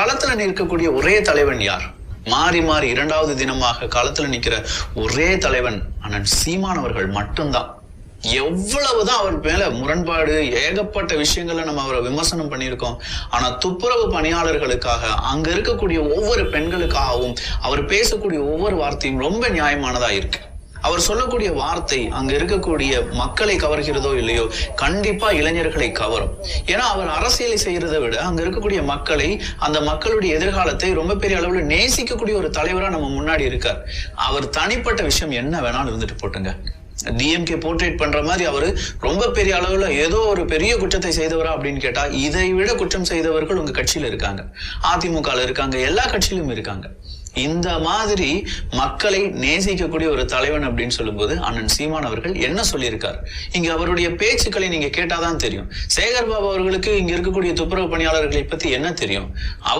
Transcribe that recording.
களத்துல நிற்கக்கூடிய ஒரே தலைவன் யார்? மாறி மாறி இரண்டாவது தினமாக களத்துல நிக்கிற ஒரே தலைவன் அண்ணன் சீமானவர்கள் மட்டும்தான். எவ்வளவுதான் அவர் மேல முரண்பாடு ஏகப்பட்ட விஷயங்கள்ல நம்ம அவரை விமர்சனம் பண்ணியிருக்கோம். ஆனா துப்புரவு பணியாளர்களுக்காக அங்க இருக்கக்கூடிய ஒவ்வொரு பெண்களுக்காகவும் அவர் பேசக்கூடிய ஒவ்வொரு வார்த்தையும் ரொம்ப நியாயமானதா இருக்கு. அவர் சொல்லக்கூடிய வார்த்தை அங்க இருக்கக்கூடிய மக்களை கவர்கிறதோ இல்லையோ கண்டிப்பா இளைஞர்களை கவரும். ஏன்னா அவர் அரசியலை செய்யறதை விட அங்க இருக்கக்கூடிய மக்களை அந்த மக்களுடைய எதிர்காலத்தை ரொம்ப பெரிய அளவுல நேசிக்கக்கூடிய ஒரு தலைவரா நம்ம முன்னாடி இருக்கார். அவர் தனிப்பட்ட விஷயம் என்ன வேணாலும் இருந்துட்டு போட்டுங்க. டிஎம்கே போர்ட்ரேட் பண்ற மாதிரி அவரு ரொம்ப பெரிய அளவுல ஏதோ ஒரு பெரிய குற்றத்தை செய்தவரா அப்படின்னு கேட்டா இதை விட குற்றம் செய்தவர்கள் உங்க கட்சியில இருக்காங்க. அதிமுகல இருக்காங்க எல்லா கட்சியிலும் இருக்காங்க. இந்த மாதிரி மக்களை நேசிக்கக்கூடிய ஒரு தலைவன் அப்படின்னு சொல்லும்போது அண்ணன் சீமான் அவர்கள் என்ன சொல்லியிருக்கார்? இங்க அவருடைய பேச்சுக்களை நீங்க கேட்டாதான் தெரியும். சேகர் பாபு அவர்களுக்கு இங்க இருக்கக்கூடிய துப்புரவு பணியாளர்களை பத்தி என்ன தெரியும்? அவர்